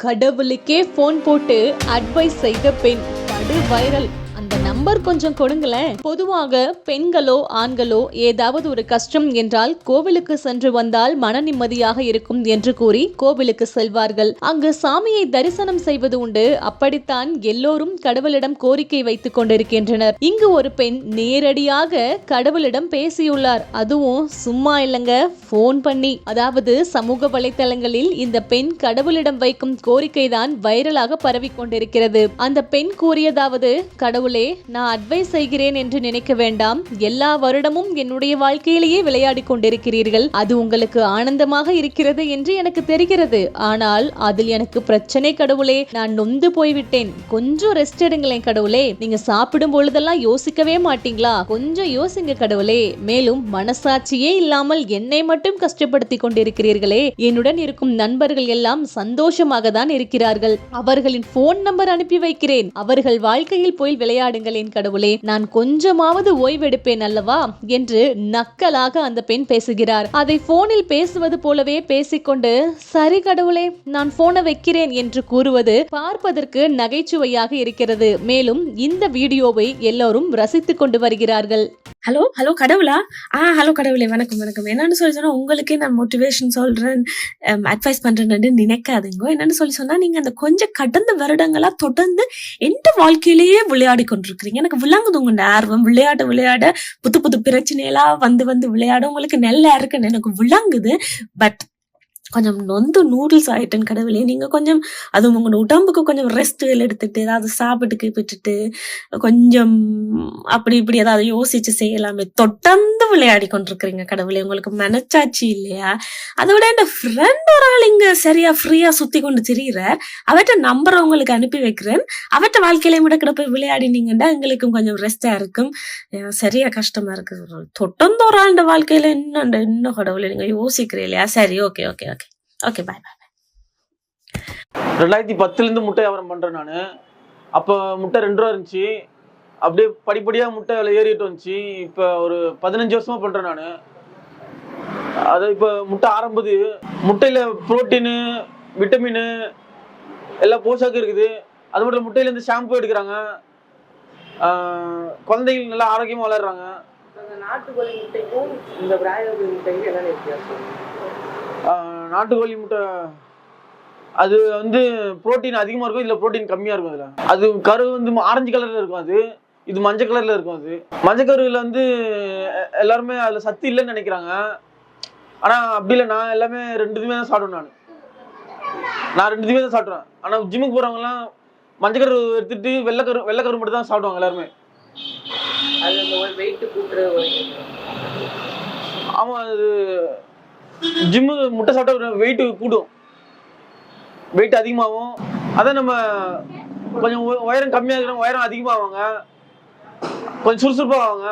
கடவுளுக்கே ஃபோன் போட்டு அட்வைஸ் செய்த பெண் படு வைரல் நம்பர் கொஞ்சம் கொடுங்களேன். பொதுவாக பெண்களோ ஆண்களோ ஏதாவது ஒரு கஷ்டம் என்றால் கோவிலுக்கு சென்று வந்தால் மன நிம்மதியாக இருக்கும் என்று கூறி கோவிலுக்கு செல்வார்கள். அங்கு சாமியை தரிசனம் செய்வது உண்டு. அப்படித்தான் எல்லோரும் கடவுளிடம் கோரிக்கை வைத்துக் கொண்டிருக்கின்றனர். இங்கு ஒரு பெண் நேரடியாக கடவுளிடம் பேசியுள்ளார். அதுவும் சும்மா இல்லைங்க போன் பண்ணி. அதாவது சமூக வலைதளங்களில் இந்த பெண் கடவுளிடம் வைக்கும் கோரிக்கை தான் வைரலாக பரவி கொண்டிருக்கிறது. அந்த பெண் கூறியதாவது கடவுளே நான் நான் அட்வைஸ் செய்கிறேன் என்று நினைக்க வேண்டாம். எல்லா வருடமும் என்னுடைய வாழ்க்கையிலேயே விளையாடி கொண்டிருக்கிறீர்கள். அது உங்களுக்கு ஆனந்தமாக இருக்கிறது என்று எனக்கு தெரிகிறது. ஆனால் அதில் எனக்கு பிரச்சனை கடவுளே நான் நொந்து போய்விட்டேன். கொஞ்சம் ரெஸ்ட் எடுங்களேன் கடவுளே. நீங்க சாப்பிடும் பொழுதெல்லாம் யோசிக்கவே மாட்டீங்களா? கொஞ்சம் யோசிங்க கடவுளே. மேலும் மனசாட்சியே இல்லாமல் என்னை மட்டும் கஷ்டப்படுத்தி கொண்டிருக்கிறீர்களே. என்னுடன் இருக்கும் நண்பர்கள் எல்லாம் சந்தோஷமாக தான் இருக்கிறார்கள். அவர்களின் போன் நம்பர் அனுப்பி வைக்கிறேன். அவர்கள் வாழ்க்கையில் போய் விளையாடுங்களேன் கடவுளே நான் கொஞ்சமாவது ஓய்வெடுப்பேன் அல்லவா? என்று நக்கலாக அந்த பெண் பேசுகிறார். அதை போனில் பேசுவது போலவே பேசிக்கொண்டு சரி கடவுளே நான் போனை வைக்கிறேன் என்று கூறுவது பார்ப்பதற்கு நகைச்சுவையாக இருக்கிறது. மேலும் இந்த வீடியோவை எல்லோரும் ரசித்துக் கொண்டு வருகிறார்கள். ஹலோ ஹலோ கடவுளா? ஆ ஹலோ கடவுளே வணக்கம் வணக்கம். என்னன்னு சொல்லி சொன்னா உங்களுக்கே நான் மோட்டிவேஷன் சொல்றேன் அட்வைஸ் பண்றேன்னு நினைக்காதீங்க. என்னன்னு சொல்லி சொன்னா நீங்க அந்த கொஞ்சம் கடந்த வருடங்களா தொடர்ந்து எந்த வாழ்க்கையிலேயே விளையாடி கொண்டிருக்கிறீங்க எனக்கு விளங்குது உங்க ஆர்வம். விளையாட விளையாட புது புது பிரச்சனையெல்லாம் வந்து வந்து விளையாட உங்களுக்கு நல்லா இருக்குன்னு எனக்கு விளங்குது. பட் கொஞ்சம் நொந்து நூடுல்ஸ் ஆயிட்டேன் கடவுளே. நீங்க கொஞ்சம் அதுவும் உங்களோட உடம்புக்கு கொஞ்சம் ரெஸ்ட் எடுத்துட்டு ஏதாவது சாப்பிட்டு விட்டுட்டு கொஞ்சம் அப்படி இப்படி ஏதாவது யோசிச்சு செய்யலாமே. தொடர்ந்து விளையாடி கொண்டிருக்கிறீங்க கடவுளே. உங்களுக்கு மனச்சாட்சி இல்லையா? அதை விட என் ஃப்ரெண்ட் ஒரு ஆள் இங்க சரியா ஃப்ரீயா சுத்தி கொண்டு திரியிற அவர்கிட்ட நம்பர் உங்களுக்கு அனுப்பி வைக்கிறேன். அவர்கிட்ட வாழ்க்கையில விட கிட போய் விளையாடினீங்கன்னா எங்களுக்கும் கொஞ்சம் ரெஸ்டா இருக்கும். சரியா கஷ்டமா இருக்கு தொடர்ந்து ஒரு ஆண்ட வாழ்க்கையில என்ன இன்னும் கடவுளே நீங்க யோசிக்கிறீ இல்லையா? சரி okay okay okay bye bye ரெண்டாயிரத்தி பத்துலேருந்து முட்டை வியாபாரம் பண்ணுறேன் நான். அப்போ முட்டை ரெண்டு ரூபா இருந்துச்சு. அப்படியே படிப்படியாக முட்டை விலை ஏறிட்டு வந்துச்சு. இப்போ ஒரு பதினஞ்சு வருஷமா பண்ணுறேன் நான். அது இப்போ முட்டை ஆரம்பது. முட்டையில் புரோட்டீனு விட்டமின் எல்லா போஷாக்கும் இருக்குது. அது மட்டும் இல்ல, முட்டையில இருந்து ஷாம்பு எடுக்கிறாங்க. குழந்தைகள் நல்லா ஆரோக்கியமாக வளர்றாங்க அந்த நாட்டுக்கோழி முட்டைக்கும் இந்த பிராய்லர் முட்டைக்கும் என்னென்ன வித்தியாசம்? நாட்டுக்கோழி முட்டை. அது வந்து புரோட்டீன் அதிகமாக இருக்கும் இதில் புரோட்டீன் கம்மியாக இருக்கும் அதில்? அது கரு வந்து ஆரஞ்சு கலரில் இருக்கும் அது. இது மஞ்சள் கலரில் இருக்கும் அது. மஞ்சள் கருவில் வந்து எல்லாருமே அதில் சத்து இல்லைன்னு நினைக்கிறாங்க. ஆனால் அப்படி இல்லை நான் எல்லாமே ரெண்டு இதுவுமே தான் சாப்பிடுவேன் நான். நான் ரெண்டு தான் சாப்பிடுவேன். ஆனால் ஜிம்முக்கு போகிறவங்கலாம் மஞ்சள் கரு எடுத்துட்டு வெள்ளைக்கரு வெள்ளைக்கரு மட்டும் தான் சாப்பிடுவாங்க எல்லாருமே. ஆமாம் அது ஜிம்மு முட்டை சாப்பிட்டா வெயிட் கூடும். வெயிட் அதிகமாகும். அதான் நம்ம கொஞ்சம் உயரம் கம்மியாக இருக்கிறவங்க உயரம் அதிகமாகுவாங்க கொஞ்சம் சுறுசுறுப்பாக ஆவாங்க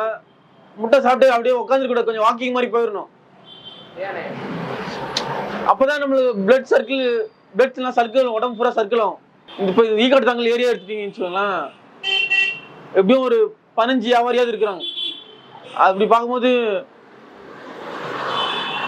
முட்டை சாப்பிட்டு அப்படியே உட்காந்துருக்கூட கொஞ்சம் வாக்கிங் மாதிரி போயிடணும் அப்போதான் நம்மளுக்கு பிளட் சர்க்கிள் பிளட்லாம் சர்க்கிள் உடம்பு பூரா சர்க்கிள் ஆகும். இந்த இப்போ ஈக்காட்டு தாங்கல் ஏரியா எடுத்துட்டீங்கன்னு வச்சுக்கோங்களேன். எப்படியும் ஒரு பதினஞ்சு வியாபாரியாவது இருக்கிறாங்க. அப்படி பார்க்கும்போது